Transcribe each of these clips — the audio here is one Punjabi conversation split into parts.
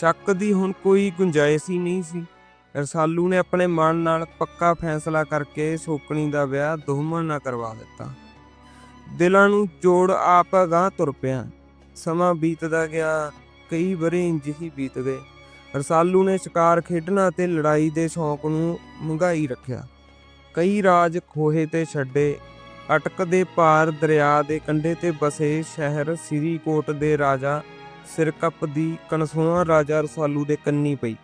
ਸ਼ੱਕ ਦੀ ਹੁਣ ਕੋਈ ਗੁੰਜਾਇਸ਼ ਹੀ ਨਹੀਂ ਸੀ। ਰਸਾਲੂ ਨੇ ਆਪਣੇ ਮਨ ਨਾਲ ਪੱਕਾ ਫੈਸਲਾ ਕਰਕੇ ਸੋਕਣੀ ਦਾ ਵਿਆਹ ਦੋਵਾਂ ਨਾਲ ਕਰਵਾ ਦਿੱਤਾ। ਦਿਲਾਂ ਨੂੰ ਜੋੜ ਆਪ ਅਗਾਂਹ ਤੁਰ ਪਿਆ। ਸਮਾਂ ਬੀਤਦਾ ਗਿਆ, ਕਈ ਵਰੇ ਇੰਜ ਹੀ ਬੀਤ ਗਏ। ਰਸਾਲੂ ਨੇ ਸ਼ਿਕਾਰ ਖੇਡਣਾ ਤੇ ਲੜਾਈ ਦੇ ਸ਼ੌਂਕ ਨੂੰ ਮੰਗਾਈ ਰੱਖਿਆ। ਕਈ ਰਾਜ ਖੋਹੇ ਤੇ ਛੱਡੇ, ਅਟਕ ਦੇ ਪਾਰ ਦਰਿਆ ਦੇ ਕੰਢੇ ਤੇ ਬਸੇ ਸ਼ਹਿਰ, ਸ੍ਰੀਕੋਟ ਦੇ ਰਾਜਾ ਸਿਰਕੱਪ ਦੀ ਕਨਸੋਆ ਰਾਜਾ ਰਸਾਲੂ ਦੇ ਕੰਨੀ ਪਈ।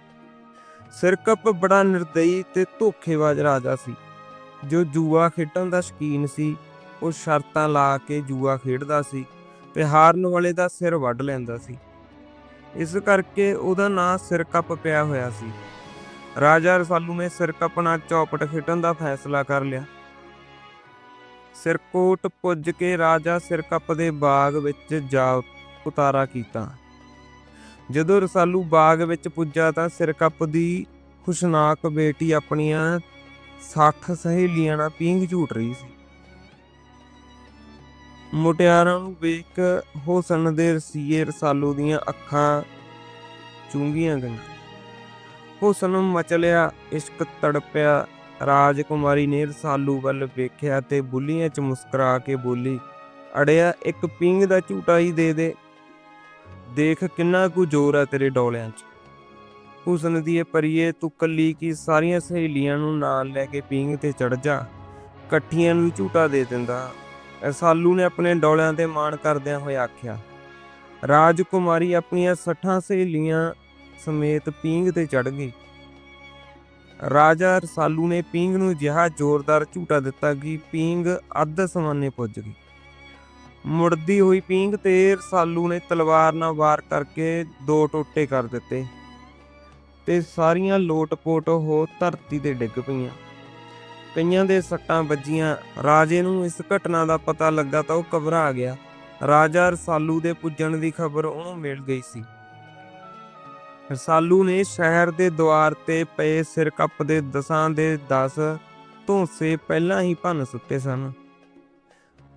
ਸਿਰਕੱਪ ਬੜਾ ਨਿਰਦਈ ਤੇ ਧੋਖੇਬਾਜ਼ ਰਾਜਾ ਸੀ। ਜੋ ਜੂਆ ਖੇਡਣ ਦਾ ਸ਼ਕੀਨ ਸੀ, ਉਹ ਸ਼ਰਤਾਂ ਲਾ ਕੇ ਜੂਆ ਖੇਡਦਾ ਸੀ ਤੇ ਹਾਰਨ ਵਾਲੇ ਦਾ ਸਿਰ ਵੱਢ ਲੈਂਦਾ ਸੀ। ਇਸ ਕਰਕੇ ਉਹਦਾ ਨਾਂ ਸਿਰਕੱਪ ਪਿਆ ਹੋਇਆ ਸੀ। ਰਾਜਾ ਰਸਾਲੂ ਨੇ ਸਿਰਕੱਪ ਨਾਲ ਚੌਪਟ ਖੇਡਣ ਦਾ ਫੈਸਲਾ ਕਰ ਲਿਆ। ਸਿਰਕੋਟ ਪੁੱਜ ਕੇ ਰਾਜਾ ਸਿਰਕੱਪ ਦੇ ਬਾਗ ਵਿੱਚ ਜਾ ਉਤਾਰਾ ਕੀਤਾ। ਜਦੋਂ ਰਸਾਲੂ ਬਾਗ ਵਿੱਚ ਪੁੱਜਾ ਤਾਂ ਸਿਰਕੱਪ ਦੀ ਖੁਸ਼ਨਾਕ ਬੇਟੀ ਆਪਣੀਆਂ 60 ਸਹੇਲੀਆਂ ਨਾਲ ਪੀਂਘ ਝੂਟ ਰਹੀ ਸੀ। ਮੁਟਿਆਰਾਂ ਨੂੰ ਵੇਖ ਹੁਸਨ ਦੇ ਰਸੀਏ ਰਸਾਲੂ ਦੀਆਂ ਅੱਖਾਂ ਚੁੰਗੀਆਂ ਗਈਆਂ। ਹੁਸਨ ਮਚਲਿਆ, ਇਸ਼ਕ ਤੜਪਿਆ, ਰਾਜਕੁਮਾਰੀ ਨੇ ਰਸਾਲੂ ਵੱਲ ਵੇਖਿਆ ਤੇ ਬੁੱਲੀਆਂ 'ਚ ਮੁਸਕਰਾ ਕੇ ਬੋਲੀ, ਅੜਿਆ, ਇੱਕ ਪਿੰਗ ਦਾ ਝੂਟਾ ਹੀ ਦੇ ਦੇ। ਦੇਖ ਕਿੰਨਾ ਕੁ ਜ਼ੋਰ ਹੈ ਤੇਰੇ ਡੋਲਿਆਂ 'ਚ। ਹੁਸਨ ਦੀ ਇਹ ਪਰੀਏ, ਤੂੰ ਕੱਲੀ ਕੀ ਸਾਰੀਆਂ ਸਹੇਲੀਆਂ ਨੂੰ ਨਾਲ ਲੈ ਕੇ ਪੀਂਘ ਤੇ ਚੜ ਜਾ। ਇਕੱਠੀਆਂ ਨੂੰ ਝੂਟਾ ਦੇ ਦਿੰਦਾ। ਰਸਾਲੂ ਨੇ ਆਪਣੇ ਡੋਲਿਆਂ ਤੇ ਮਾਣ ਕਰਦਿਆਂ ਹੋਇਆ ਆਖਿਆ, ਰਾਜਕੁਮਾਰੀ ਆਪਣੀਆਂ 60 ਸਹੇਲੀਆਂ ਸਮੇਤ ਪੀਂਘ ਤੇ ਚੜ ਗਈ। ਰਾਜਾ ਰਸਾਲੂ ਨੇ ਪੀਂਘ ਨੂੰ ਜਿਹਾ ਜ਼ੋਰਦਾਰ ਝੂਟਾ ਦਿੱਤਾ ਕਿ ਪੀਂਘ ਅੱਧ ਸਮਾਨੇ ਪੁੱਜ ਗਈ। ਮੁੜਦੀ ਹੋਈ ਪੀਂਘ ਤੇ ਰਸਾਲੂ ਨੇ ਤਲਵਾਰ ਨਾਲ ਵਾਰ ਕਰਕੇ ਦੋ ਟੋਟੇ ਕਰ ਦਿੱਤੇ ਤੇ ਸਾਰੀਆਂ ਲੋਟ-ਪੋਟ ਹੋ ਧਰਤੀ ਤੇ ਡਿੱਗ ਪਈਆਂ। ਕਈਆਂ ਦੇ ਸੱਟਾਂ ਵੱਜੀਆਂ। ਰਾਜੇ ਨੂੰ ਇਸ ਘਟਨਾ ਦਾ ਪਤਾ ਲੱਗਾ ਤਾਂ ਉਹ ਘਬਰਾ ਗਿਆ। ਰਾਜਾ ਰਸਾਲੂ ਦੇ ਪੁੱਜਣ ਦੀ ਖਬਰ ਉਹਨੂੰ ਮਿਲ ਗਈ ਸੀ। ਰਸਾਲੂ ਨੇ ਸ਼ਹਿਰ ਦੇ ਦੁਆਰ ਤੇ ਪਏ ਸਿਰਕੱਪ ਦੇ ਦਸਾਂ ਦੇ 10 ਧੌਂਸੇ ਪਹਿਲਾਂ ਹੀ ਭੰਨ ਸੁੱਤੇ ਸਨ।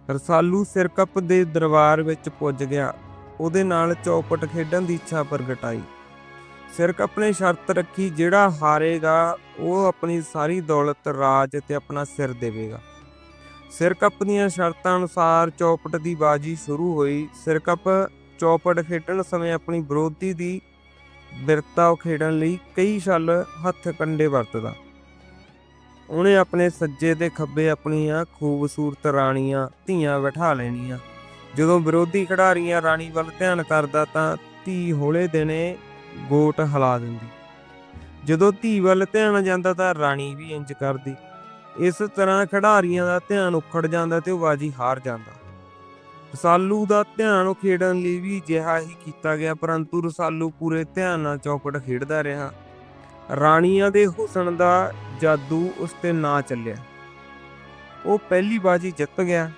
ਰਸਾਲੂ ਸਿਰਕੱਪ ਦੇ ਦਰਬਾਰ ਵਿੱਚ ਪੁੱਜ ਗਿਆ। ਉਹਦੇ ਨਾਲ ਚੌਪਟ ਖੇਡਣ ਦੀ ਇੱਛਾ ਪ੍ਰਗਟਾਈ ਸਿਰਕੱਪ ਨੇ ਸ਼ਰਤ ਰੱਖੀ, ਜਿਹੜਾ ਹਾਰੇਗਾ, ਉਹ ਆਪਣੀ ਸਾਰੀ ਦੌਲਤ, ਰਾਜ ਤੇ ਆਪਣਾ ਸਿਰ ਦੇਵੇਗਾ। ਸਿਰਕੱਪ ਦੀਆਂ ਸ਼ਰਤਾਂ ਅਨੁਸਾਰ ਚੌਪਟ ਦੀ ਬਾਜੀ ਸ਼ੁਰੂ ਹੋਈ। ਸਿਰਕੱਪ ਚੌਪਟ ਖੇਡਣ ਸਮੇਂ ਆਪਣੀ ਵਿਰੋਧੀ ਦੀ ਬਿਰਤਾ ਖੇਡਣ ਲਈ ਕਈ ਛਲ ਹੱਥ ਕੰਡੇ ਵਰਤਦਾ। ਉਹਨੇ ਆਪਣੇ ਸੱਜੇ ਤੇ ਖੱਬੇ ਆਪਣੀਆਂ ਖੂਬਸੂਰਤ ਰਾਣੀਆਂ ਧੀਆਂ ਬਿਠਾ ਲੈਣੀਆਂ। ਜਦੋਂ ਵਿਰੋਧੀ ਖਿਡਾਰੀਆਂ ਰਾਣੀ ਵੱਲ ਧਿਆਨ ਕਰਦਾ ਤਾਂ ਧੀ ਹੌਲੇ ਦਿਨੇ ਗੋਟ ਹਿਲਾ ਦਿੰਦੀ। ਜਦੋਂ ਧੀ ਵੱਲ ਧਿਆਨ ਜਾਂਦਾ ਤਾਂ ਰਾਣੀ ਵੀ ਇੰਜ ਕਰਦੀ। ਇਸ ਤਰ੍ਹਾਂ ਖਿਡਾਰੀਆਂ ਦਾ ਧਿਆਨ ਉਖੜ ਜਾਂਦਾ ਤੇ ਉਹ ਬਾਜੀ ਹਾਰ ਜਾਂਦਾ। ਰਸਾਲੂ ਦਾ ਧਿਆਨ ਖੇਡਣ ਲਈ ਵੀ ਜਿਹਾ ਹੀ ਕੀਤਾ ਗਿਆ, ਪਰੰਤੂ ਰਸਾਲੂ ਪੂਰੇ ਧਿਆਨ ਨਾਲ ਚੌਪਟ ਖੇਡਦਾ ਰਿਹਾ। ਰਾਣੀਆਂ ਦੇ ਹੁਸਨ ਦਾ ਜਾਦੂ ਉਸ ਤੇ ਨਾ ਚੱਲਿਆ। ਉਹ ਪਹਿਲੀ ਬਾਜੀ ਜਿੱਤ ਗਿਆ।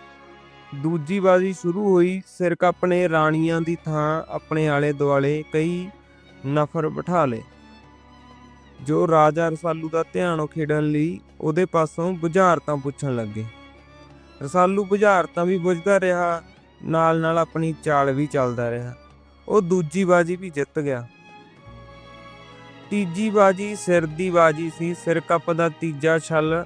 ਦੂਜੀ ਬਾਜੀ ਸ਼ੁਰੂ ਹੋਈ। ਸਿਰਕੱਪ ਨੇ ਰਾਣੀਆਂ ਦੀ ਥਾਂ ਆਪਣੇ ਆਲੇ ਦੁਆਲੇ ਕਈ ਨਫਰ ਬਿਠਾ ਲਏ। ਜੋ ਰਾਜਾ ਰਸਾਲੂ ਦਾ ਧਿਆਨ ਖੇਡਣ ਲਈ ਉਹਦੇ ਪਾਸੋਂ ਬੁਝਾਰਤਾਂ ਪੁੱਛਣ ਲੱਗੇ। ਰਸਾਲੂ ਬੁਝਾਰਤਾਂ ਵੀ ਬੁਝਦਾ ਰਿਹਾ। ਨਾਲ ਨਾਲ ਆਪਣੀ ਚਾਲ ਵੀ ਚੱਲਦਾ ਰਿਹਾ। ਉਹ ਦੂਜੀ ਬਾਜੀ ਵੀ ਜਿੱਤ ਗਿਆ। ਤੀਜੀ ਬਾਜੀ ਸਿਰ ਦੀ ਬਾਜੀ ਸੀ, ਸਿਰ ਕੱਪ ਦਾ ਤੀਜਾ ਛੱਲ।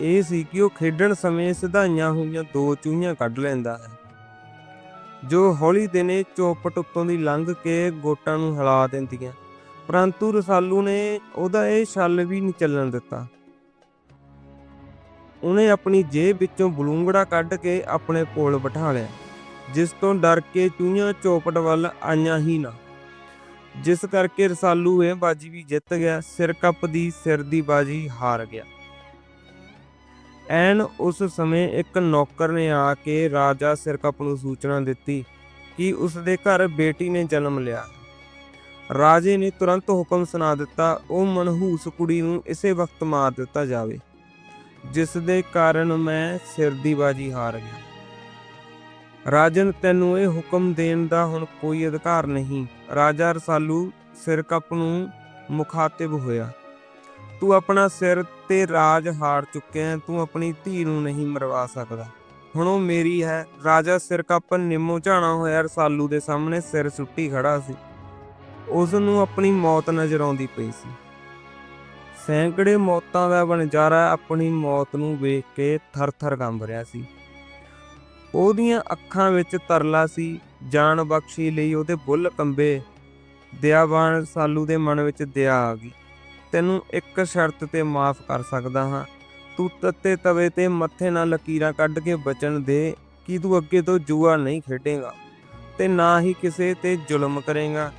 ਇਹ ਸੀ ਕਿ ਉਹ ਖੇਡਣ ਸਮੇਂ ਸਿਧਾਈਆਂ ਹੋਈਆਂ ਦੋ ਚੂਹੀਆਂ ਕੱਢ ਲੈਂਦਾ ਹੈ। ਜੋ ਹੌਲੀ ਦਿਨੇ ਚੌਪਟ ਉੱਤੋਂ ਦੀ ਲੰਘ ਕੇ ਗੋਟਾਂ ਨੂੰ ਹਿਲਾ ਦਿੰਦੀਆਂ। ਪਰੰਤੂ ਰਸਾਲੂ ਨੇ ਉਹਦਾ ਇਹ ਛੱਲ ਵੀ ਨਹੀਂ ਚੱਲਣ ਦਿੱਤਾ। ਉਹਨੇ ਆਪਣੀ ਜੇਬ ਵਿੱਚੋਂ ਬਲੂੰਗੜਾ ਕੱਢ ਕੇ ਆਪਣੇ ਕੋਲ ਬਿਠਾ ਲਿਆ, ਜਿਸ ਤੋਂ ਡਰ ਕੇ ਚੂਹੀਆਂ ਚੌਪਟ ਵੱਲ ਆਈਆਂ ਹੀ ਨਾ। ਜਿਸ ਕਰਕੇ ਰਸਾਲੂ ਇਹ ਬਾਜੀ ਵੀ ਜਿੱਤ ਗਿਆ ਸਿਰਕੱਪ ਦੀ, ਸਿਰ ਦੀ ਬਾਜੀ ਹਾਰ ਗਿਆ। ਐਨ ਉਸ ਸਮੇਂ ਇੱਕ ਨੌਕਰ ਨੇ ਆ ਕੇ ਰਾਜਾ ਸਿਰਕੱਪ ਨੂੰ ਸੂਚਨਾ ਦਿੱਤੀ ਕਿ ਉਸ ਦੇ ਘਰ ਬੇਟੀ ਨੇ ਜਨਮ ਲਿਆ। ਰਾਜੇ ਨੇ ਤੁਰੰਤ ਹੁਕਮ ਸੁਣਾ ਦਿੱਤਾ, ਉਹ ਮਨਹੂਸ ਕੁੜੀ ਨੂੰ ਇਸੇ ਵਕਤ ਮਾਰ ਦਿੱਤਾ ਜਾਵੇ ਜਿਸ ਦੇ ਕਾਰਨ ਮੈਂ ਸਿਰ ਦੀ ਬਾਜੀ ਹਾਰ ਗਿਆ। ਰਾਜਨ ਤੈਨੂੰ ਇਹ ਹੁਕਮ ਦੇਣ ਦਾ ਹੁਣ ਕੋਈ ਅਧਿਕਾਰ ਨਹੀਂ। ਰਾਜਾ ਰਸਾਲੂ ਸਿਰਕੱਪ ਨੂੰ ਮੁਖਾਤਿਬ ਹੋਇਆ। ਤੂੰ ਆਪਣਾ ਸਿਰ ਤੇ ਰਾਜ ਹਾਰ ਚੁੱਕਿਆ ਹੈ, ਤੂੰ ਆਪਣੀ ਧੀ ਨੂੰ ਨਹੀਂ ਮਰਵਾ ਸਕਦਾ। ਹੁਣ ਉਹ ਮੇਰੀ ਹੈ। ਰਾਜਾ ਸਿਰਕੱਪ ਨਿੰਮੋ ਝਾਣਾ ਹੋਇਆ ਰਸਾਲੂ ਦੇ ਸਾਹਮਣੇ ਸਿਰ ਸੁੱਟੀ ਖੜਾ ਸੀ। ਉਸ ਨੂੰ ਆਪਣੀ ਮੌਤ ਨਜ਼ਰ ਆਉਂਦੀ ਪਈ ਸੀ। ਸੈਂਕੜੇ ਮੌਤਾਂ ਦਾ ਵਣਜਾਰਾ ਆਪਣੀ ਮੌਤ ਨੂੰ ਵੇਖ ਕੇ ਥਰ-ਥਰ ਕੰਬ ਰਿਹਾ ਸੀ। ਉਹਦੀਆਂ ਅੱਖਾਂ ਵਿੱਚ ਤਰਲਾ ਸੀ, ਜਾਨ ਬਖਸ਼ੀ ਲਈ ਉਹਦੇ ਬੁੱਲ ਕੰਬੇ। ਦਿਆਵਾਨ ਸਾਲੂ ਦੇ ਮਨ ਵਿੱਚ ਦਇਆ ਆ ਗਈ। ਤੈਨੂੰ ਇੱਕ ਸ਼ਰਤ ਤੇ ਮਾਫ ਕਰ ਸਕਦਾ ਹਾਂ। ਤੂੰ ਤੱਤੇ ਤਵੇ ਤੇ ਮੱਥੇ ਨਾਲ ਲਕੀਰਾਂ ਕੱਢ ਕੇ ਬਚਣ ਦੇ, ਕਿ ਤੂੰ ਅੱਗੇ ਤੋਂ ਜੂਆ ਨਹੀਂ ਖੇਡੇਗਾ? ਤੇ ਨਾ ਹੀ ਕਿਸੇ ਤੇ ਜ਼ੁਲਮ ਕਰੇਗਾ।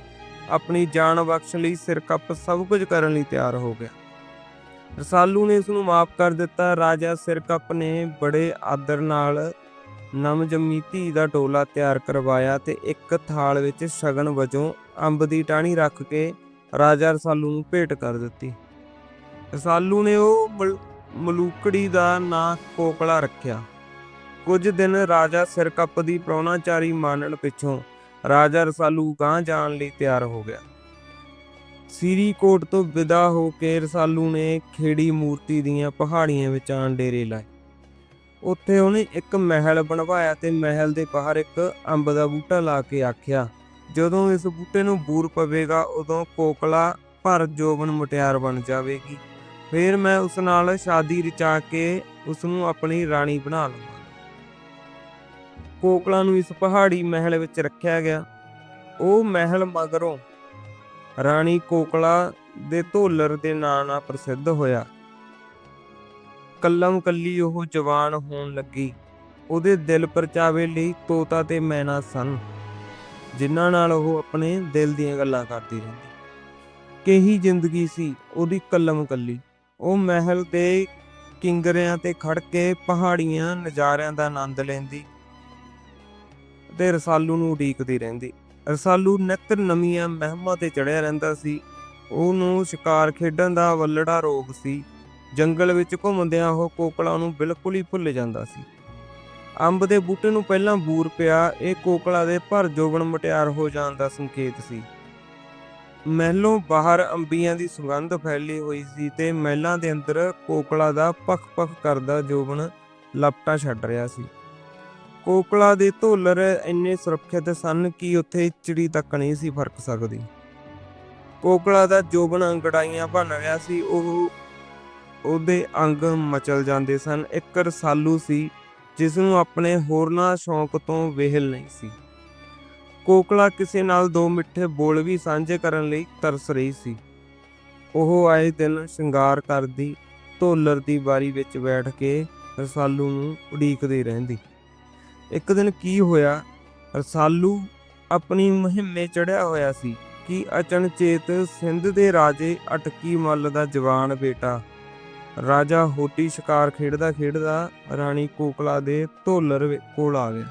ਆਪਣੀ ਜਾਨ ਬਖਸ਼ ਲਈ ਸਿਰਕੱਪ ਸਭ ਕੁਝ ਕਰਨ ਲਈ ਤਿਆਰ ਹੋ ਗਿਆ। ਰਸਾਲੂ ਨੇ ਇਸ ਨੂੰ ਮਾਫ ਕਰ ਦਿੱਤਾ। ਰਾਜਾ ਸਿਰਕੱਪ ਨੇ ਬੜੇ ਆਦਰ ਨਾਲ ਨਵਜੰਮੀ ਧੀ ਦਾ ਟੋਲਾ ਤਿਆਰ ਕਰਵਾਇਆ ਤੇ ਇੱਕ ਥਾਲ ਵਿੱਚ ਸ਼ਗਨ ਵਜੋਂ ਅੰਬ ਦੀ ਟਾਹਣੀ ਰੱਖ ਕੇ ਰਾਜਾ ਰਸਾਲੂ ਨੂੰ ਭੇਟ ਕਰ ਦਿੱਤੀ। ਰਸਾਲੂ ਨੇ ਉਹ ਮਲ- ਮਲੂਕੜੀ ਦਾ ਨਾਂ ਕੋਕਲਾ ਰੱਖਿਆ। ਕੁਝ ਦਿਨ ਰਾਜਾ ਸਿਰਕੱਪ ਦੀ ਪ੍ਰਾਹੁਣਾਚਾਰੀ ਮਾਨਣ ਪਿੱਛੋਂ ਰਾਜਾ ਰਸਾਲੂ ਗਾਂ ਜਾਣ ਲਈ ਤਿਆਰ ਹੋ ਗਿਆ। ਸੀਰੀ ਕੋਟ ਤੋਂ ਵਿਦਾ ਹੋ ਕੇ ਰਸਾਲੂ ਨੇ ਖੇੜੀ ਮੂਰਤੀ ਦੀਆਂ ਪਹਾੜੀਆਂ ਵਿੱਚ ਆਣ ਡੇਰੇ ਲਾਏ। ਉੱਥੇ ਉਹਨੇ ਇੱਕ ਮਹਿਲ ਬਣਵਾਇਆ ਤੇ ਮਹਿਲ ਦੇ ਬਾਹਰ ਇੱਕ ਅੰਬ ਦਾ ਬੂਟਾ ਲਾ ਕੇ ਆਖਿਆ। ਜਦੋਂ ਇਸ ਬੂਟੇ ਨੂੰ ਬੂਰ ਪਵੇਗਾ, ਉਦੋਂ ਕੋਕਲਾ ਭਰ ਜੋਬਨ ਮੁਟਿਆਰ ਬਣ ਜਾਵੇਗੀ। ਫਿਰ ਮੈਂ ਉਸ ਨਾਲ ਸ਼ਾਦੀ ਰਚਾ ਕੇ ਉਸ ਨੂੰ ਆਪਣੀ ਰਾਣੀ ਬਣਾ ਲਵਾਂਗਾ ਕੋਕਲਾ ਨੂੰ ਇਸ ਪਹਾੜੀ ਮਹਿਲ ਵਿੱਚ ਰੱਖਿਆ ਗਿਆ। ਉਹ ਮਹਿਲ ਮਗਰੋਂ ਰਾਣੀ ਕੋਕਲਾ ਦੇ ਢੋਲਰ ਦੇ ਨਾਂ ਨਾਲ ਪ੍ਰਸਿੱਧ ਹੋਇਆ। ਕੱਲਮ ਕੱਲੀ ਉਹ ਜਵਾਨ ਹੋਣ ਲੱਗੀ। ਉਹਦੇ ਦਿਲ ਪਰਚਾਵੇ ਲਈ ਤੋਤਾ ਤੇ ਮੈਨਾ ਸਨ, ਜਿਨ੍ਹਾਂ ਨਾਲ ਉਹ ਆਪਣੇ ਦਿਲ ਦੀਆਂ ਗੱਲਾਂ ਕਰਦੀ ਰਹਿੰਦੀ। ਕਹੀ ਜ਼ਿੰਦਗੀ ਸੀ ਉਹਦੀ ਕੱਲਮ ਕੱਲੀ। ਉਹ ਮਹਿਲ ਦੇ ਕਿੰਗਰਿਆਂ ਤੇ ਖੜ ਕੇ ਪਹਾੜੀਆਂ ਨਜ਼ਾਰਿਆਂ ਦਾ ਆਨੰਦ ਲੈਂਦੀ ਤੇ ਰਸਾਲੂ ਨੂੰ ਉਡੀਕਦੀ ਰਹਿੰਦੀ। ਰਸਾਲੂ ਨਿੱਤ ਨਵੀਆਂ ਮਹਿਮਾਂ ਤੇ ਚੜਿਆ ਰਹਿੰਦਾ ਸੀ। ਉਹਨੂੰ ਸ਼ਿਕਾਰ ਖੇਡਣ ਦਾ ਵੱਲੜਾ ਰੋਗ ਸੀ। ਜੰਗਲ ਵਿੱਚ ਘੁੰਮਦਿਆਂ ਉਹ ਕੋਕਲਾ ਨੂੰ ਬਿਲਕੁਲ ਹੀ ਭੁੱਲ ਜਾਂਦਾ ਸੀ। ਅੰਬ ਦੇ ਬੂਟੇ ਨੂੰ ਪਹਿਲਾਂ ਬੂਰ ਪਿਆ, ਇਹ ਕੋਕਲਾ ਦੇ ਭਰ ਜੋਬਨ ਮਟਿਆਰ ਹੋ ਜਾਣ ਦਾ ਸੰਕੇਤ ਸੀ। ਮਹਿਲੋਂ ਬਾਹਰ ਅੰਬੀਆਂ ਦੀ ਸੁਗੰਧ ਫੈਲੀ ਹੋਈ ਸੀ ਤੇ ਮਹਿਲਾਂ ਦੇ ਅੰਦਰ ਕੋਕਲਾ ਦਾ ਪਖ-ਪਖ ਕਰਦਾ ਜੋਬਨ ਲਪਟਾ ਛੱਡ ਰਿਹਾ ਸੀ। ਕੋਕਲਾ ਦੇ ਢੋਲਰ ਇੰਨੇ ਸੁਰੱਖਿਅਤ ਸਨ ਕਿ ਉੱਥੇ ਚਿੜੀ ਤੱਕ ਨਹੀਂ ਸੀ ਫ਼ਰਕ ਸਕਦੀ। ਕੋਕਲਾ ਦਾ ਜੋਬਨ ਅੰਗੜਾਈਆਂ ਬਣ ਰਿਹਾ ਸੀ, ਉਹ ਉਹਦੇ ਅੰਗ ਮਚਲ ਜਾਂਦੇ ਸਨ। ਇੱਕ ਰਸਾਲੂ ਸੀ ਜਿਸ ਨੂੰ ਆਪਣੇ ਹੋਰਨਾਂ ਸ਼ੌਂਕ ਤੋਂ ਵੇਹਲ ਨਹੀਂ ਸੀ। ਕੋਕਲਾ ਕਿਸੇ ਨਾਲ ਦੋ ਮਿੱਠੇ ਬੋਲ ਵੀ ਸਾਂਝੇ ਕਰਨ ਲਈ ਤਰਸ ਰਹੀ ਸੀ। ਉਹ ਆਏ ਦਿਨ ਸ਼ਿੰਗਾਰ ਕਰਦੀ ਢੋਲਰ ਦੀ ਬਾਰੀ ਵਿੱਚ ਬੈਠ ਕੇ ਰਸਾਲੂ ਨੂੰ ਉਡੀਕਦੀ ਰਹਿੰਦੀ। ਇੱਕ ਦਿਨ ਕੀ ਹੋਇਆ? ਰਸਾਲੂ ਆਪਣੀ ਮੁਹਿੰਮੇ ਚੜਿਆ ਹੋਇਆ ਸੀ ਕਿ ਅਚਨਚੇਤ ਸਿੰਧ ਦੇ ਰਾਜੇ ਅਟਕੀ ਮੱਲ ਦਾ ਜਵਾਨ ਬੇਟਾ ਰਾਜਾ ਹੋਟੀ ਸ਼ਿਕਾਰ ਖੇਡਦਾ ਖੇਡਦਾ ਰਾਣੀ ਕੋਕਲਾ ਦੇ ਢੋਲਰ ਕੋਲ ਆ ਗਿਆ।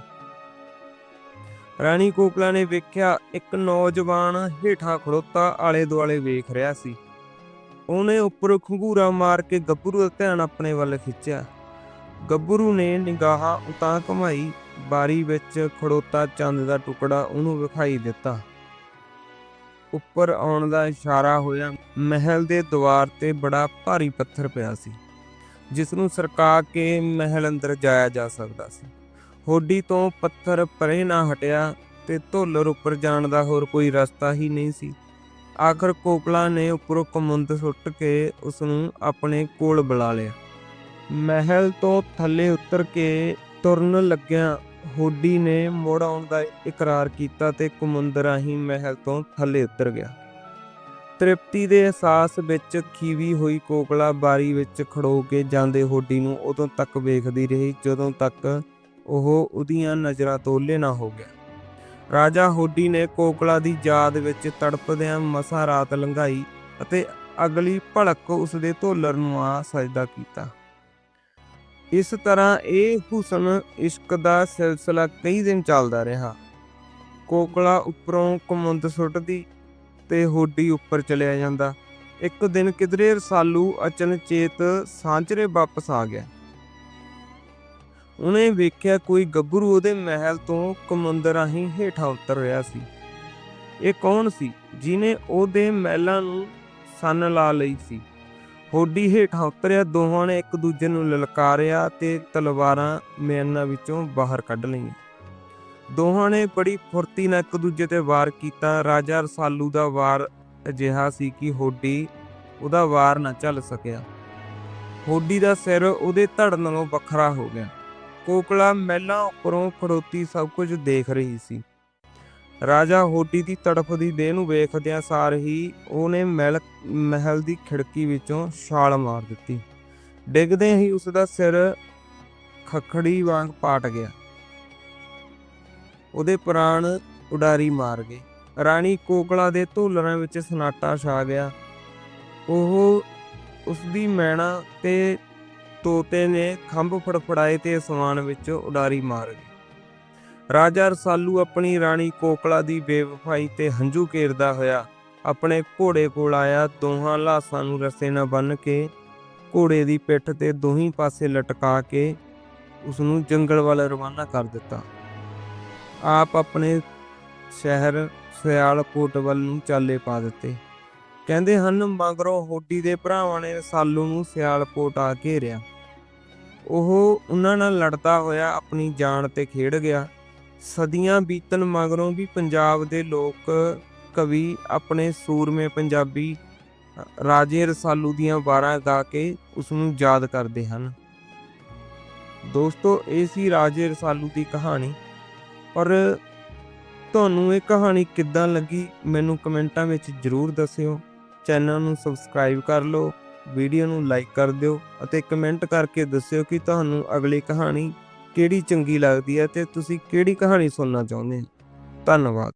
ਰਾਣੀ ਕੋਕਲਾ ਨੇ ਵੇਖਿਆ ਇੱਕ ਨੌਜਵਾਨ ਹੇਠਾਂ ਖੜੋਤਾ ਆਲੇ ਦੁਆਲੇ ਵੇਖ ਰਿਹਾ ਸੀ। ਉਹਨੇ ਉੱਪਰ ਖੰਗੂਰਾ ਮਾਰ ਕੇ ਗੱਭਰੂ ਦਾ ਧਿਆਨ ਆਪਣੇ ਵੱਲ ਖਿੱਚਿਆ। ਗੱਭਰੂ ਨੇ ਨਿਗਾਹਾਂ ਉਤਾਂ ਘਮਾਈ, ਬਾਰੀ ਵਿੱਚ ਖੜੋਤਾ ਚੰਦ ਦਾ ਟੁਕੜਾ ਉਹਨੂੰ ਵਿਖਾਈ ਦਿੱਤਾ। ਉੱਪਰ ਆਉਣ ਦਾ ਇਸ਼ਾਰਾ ਹੋਇਆ, ਮਹਿਲ ਦੇ ਦੁਆਰ ਤੇ ਬੜਾ ਭਾਰੀ ਪੱਥਰ ਪਿਆ ਸੀ ਜਿਸ ਨੂੰ ਸਰਕਾ ਕੇ ਮਹਿਲ ਅੰਦਰ ਜਾਇਆ ਜਾ ਸਕਦਾ ਸੀ। ਹੋਡੀ ਤੋਂ ਪੱਥਰ ਪਰੇ ਨਾ ਹਟਿਆ ਤੇ ਢੋਲਰ ਉੱਪਰ ਜਾਣ ਦਾ ਹੋਰ ਕੋਈ ਰਸਤਾ ਹੀ ਨਹੀਂ ਸੀ। ਆਖਰ ਕੋਕਲਾ ਨੇ ਉੱਪਰੋਂ ਕਮੁੰਦ ਸੁੱਟ ਕੇ ਉਸ ਨੂੰ ਆਪਣੇ ਕੋਲ ਬੁਲਾ ਲਿਆ। ਮਹਿਲ ਤੋਂ ਥੱਲੇ ਉਤਰ ਕੇ ਤੁਰਨ ਲੱਗਿਆ ਹੋਡੀ ਨੇ ਮੁੜ ਆਉਣ ਦਾ ਇਕਰਾਰ ਕੀਤਾ ਤੇ ਕੁਮੰਦ ਰਾਹੀਂ ਮਹਿਲ ਤੋਂ ਥੱਲੇ ਉਤਰ ਗਿਆ। ਤ੍ਰਿਪਤੀ ਦੇ ਅਹਿਸਾਸ ਵਿੱਚ ਖੀਵੀ ਹੋਈ ਕੋਕਲਾ ਬਾਰੀ ਵਿੱਚ ਖੜੋ ਕੇ ਜਾਂਦੇ ਹੋਡੀ ਨੂੰ ਉਦੋਂ ਤੱਕ ਵੇਖਦੀ ਰਹੀ ਜਦੋਂ ਤੱਕ ਉਹ ਉਹਦੀਆਂ ਨਜ਼ਰਾਂ ਤੋਂ ਓਹਲੇ ਨਾ ਹੋ ਗਿਆ। ਰਾਜਾ ਹੋਡੀ ਨੇ ਕੋਕਲਾ ਦੀ ਯਾਦ ਵਿੱਚ ਤੜਪਦਿਆਂ ਮਸਾ ਰਾਤ ਲੰਘਾਈ ਅਤੇ ਅਗਲੀ ਭੜਕ ਉਸਦੇ ਢੋਲਰ ਨੂੰ ਆ ਸਜਦਾ ਕੀਤਾ। ਇਸ ਤਰ੍ਹਾਂ ਇਹ ਹੁਸਨ ਇਸ਼ਕ ਦਾ ਸਿਲਸਿਲਾ ਕਈ ਦਿਨ ਚੱਲਦਾ ਰਿਹਾ। ਕੋਕਲਾ ਉੱਪਰੋਂ ਕਮੁੰਦ ਸੁੱਟਦੀ ਤੇ ਹੋਡੀ ਉੱਪਰ ਚਲਿਆ ਜਾਂਦਾ। ਇੱਕ ਦਿਨ ਕਿਧਰੇ ਰਸਾਲੂ ਅਚਨਚੇਤ ਸਾਂਚਰੇ ਵਾਪਸ ਆ ਗਿਆ। ਉਹਨੇ ਵੇਖਿਆ ਕੋਈ ਗੱਭਰੂ ਉਹਦੇ ਮਹਿਲ ਤੋਂ ਕਮੁੰਦ ਰਾਹੀਂ ਹੇਠਾਂ ਉਤਰ ਰਿਹਾ ਸੀ। ਇਹ ਕੌਣ ਸੀ? ਜਿਨੇ ਉਹਦੇ ਮਹਿਲਾਂ ਨੂੰ ਸੰਨ ਲਾ ਲਈ ਸੀ। ਹੋਡੀ ਹੇਠਾਂ ਉਤਰਿਆ ਦੋਹਾਂ ਨੇ ਇੱਕ ਦੂਜੇ ਨੂੰ ਲਲਕਾਰਿਆ ਤੇ ਤਲਵਾਰਾਂ ਮਿਆਨਾਂ ਵਿੱਚੋਂ ਬਾਹਰ ਕੱਢ ਲਈਆਂ। ਦੋਹਾਂ ਨੇ ਬੜੀ ਫੁਰਤੀ ਨਾਲ ਇੱਕ ਦੂਜੇ ਤੇ ਵਾਰ ਕੀਤਾ। ਰਾਜਾ ਰਸਾਲੂ ਦਾ ਵਾਰ ਅਜਿਹਾ ਸੀ ਕਿ ਹੋਡੀ ਉਹਦਾ ਵਾਰ ਨਾ ਚੱਲ ਸਕਿਆ। ਹੋਡੀ ਦਾ ਸਿਰ ਉਹਦੇ ਧੜ ਨਾਲੋਂ ਵੱਖਰਾ ਹੋ ਗਿਆ। ਕੋਕਲਾ ਮਹਿਲਾਂ ਉੱਪਰੋਂ ਖੜੋਤੀ ਸਭ ਕੁਝ ਦੇਖ ਰਹੀ ਸੀ। ਰਾਜਾ ਹੋਡੀ ਦੀ ਤੜਫਦੀ ਦੇਹ ਨੂੰ ਵੇਖਦਿਆਂ ਸਾਰ ਹੀ ਉਹਨੇ ਮਹਿਲ ਮਹਿਲ ਦੀ ਖਿੜਕੀ ਵਿੱਚੋਂ ਛਾਲ ਮਾਰ ਦਿੱਤੀ। ਡਿੱਗਦੇ ਹੀ ਉਸ ਦਾ ਸਿਰ ਖਖੜੀ ਵਾਂਗ ਪਾਟ ਗਿਆ। ਉਹਦੇ ਪ੍ਰਾਣ ਉਡਾਰੀ ਮਾਰ ਗਏ। ਰਾਣੀ ਕੋਕਲਾ ਦੇ ਧੂਲਰਾਂ ਵਿੱਚ ਸਨਾਟਾ ਛਾ ਗਿਆ। ਉਹ ਉਸ ਦੀ ਮੈਣਾ ਤੇ ਤੋਤੇ ਨੇ ਖੰਭ ਫੜਫੜਾਏ ਤੇ ਅਸਮਾਨ ਵਿੱਚ ਉਡਾਰੀ ਮਾਰ ਗਏ। ਰਾਜਾ ਰਸਾਲੂ ਆਪਣੀ ਰਾਣੀ ਕੋਕਲਾ ਦੀ ਬੇਵਫਾਈ ਤੇ ਹੰਝੂ ਘੇਰਦਾ ਹੋਇਆ ਆਪਣੇ ਘੋੜੇ ਕੋਲ ਆਇਆ, ਦੋਹਾਂ ਲਾਸਾਂ ਨੂੰ ਰੱਸੇ ਨਾਲ ਬੰਨ੍ਹ ਕੇ ਘੋੜੇ ਦੀ ਪਿੱਠ ਤੇ ਦੋਹੀਂ ਪਾਸੇ ਲਟਕਾ ਕੇ ਉਸ ਨੂੰ ਜੰਗਲ ਵੱਲ ਰਵਾਨਾ ਕਰ ਦਿੱਤਾ। ਆਪ ਆਪਣੇ ਸ਼ਹਿਰ ਸਿਆਲਕੋਟ ਵੱਲ ਨੂੰ ਚਾਲੇ ਪਾ ਦਿੱਤੇ। ਕਹਿੰਦੇ ਹਨ, ਮਗਰੋਂ ਹੋਡੀ ਦੇ ਭਰਾਵਾਂ ਨੇ ਰਸਾਲੂ ਨੂੰ ਸਿਆਲਕੋਟ ਆ ਘੇਰਿਆ। ਉਹ ਉਹਨਾਂ ਨਾਲ ਲੜਦਾ ਹੋਇਆ ਆਪਣੀ ਜਾਨ ਤੇ ਖੇਡ ਗਿਆ। ਸਦੀਆਂ ਬੀਤਣ ਮਗਰੋਂ ਵੀ ਪੰਜਾਬ ਦੇ ਲੋਕ ਕਵੀ ਆਪਣੇ ਸੂਰਮੇ ਪੰਜਾਬੀ ਰਾਜੇ ਰਸਾਲੂ ਦੀਆਂ ਵਾਰਾਂ ਗਾ ਕੇ ਉਸ ਨੂੰ ਯਾਦ ਕਰਦੇ ਹਨ। ਦੋਸਤੋ, ਇਹ ਸੀ ਰਾਜੇ ਰਸਾਲੂ ਦੀ ਕਹਾਣੀ। ਔਰ ਤੁਹਾਨੂੰ ਇਹ ਕਹਾਣੀ ਕਿੱਦਾਂ ਲੱਗੀ, ਮੈਨੂੰ ਕਮੈਂਟਾਂ ਵਿੱਚ ਜਰੂਰ ਦੱਸਿਓ। ਚੈਨਲ ਨੂੰ ਸਬਸਕ੍ਰਾਈਬ ਕਰ ਲਓ, ਵੀਡੀਓ ਨੂੰ ਲਾਈਕ ਕਰ ਦਿਓ ਅਤੇ ਕਮੈਂਟ ਕਰਕੇ ਦੱਸਿਓ ਕਿ ਤੁਹਾਨੂੰ ਅਗਲੀ ਕਹਾਣੀ ਕਿਹੜੀ ਚੰਗੀ ਲੱਗਦੀ ਹੈ ਤੇ ਤੁਸੀਂ ਕਿਹੜੀ ਕਹਾਣੀ ਸੁਣਨਾ ਚਾਹੁੰਦੇ ਹੋ? ਧੰਨਵਾਦ।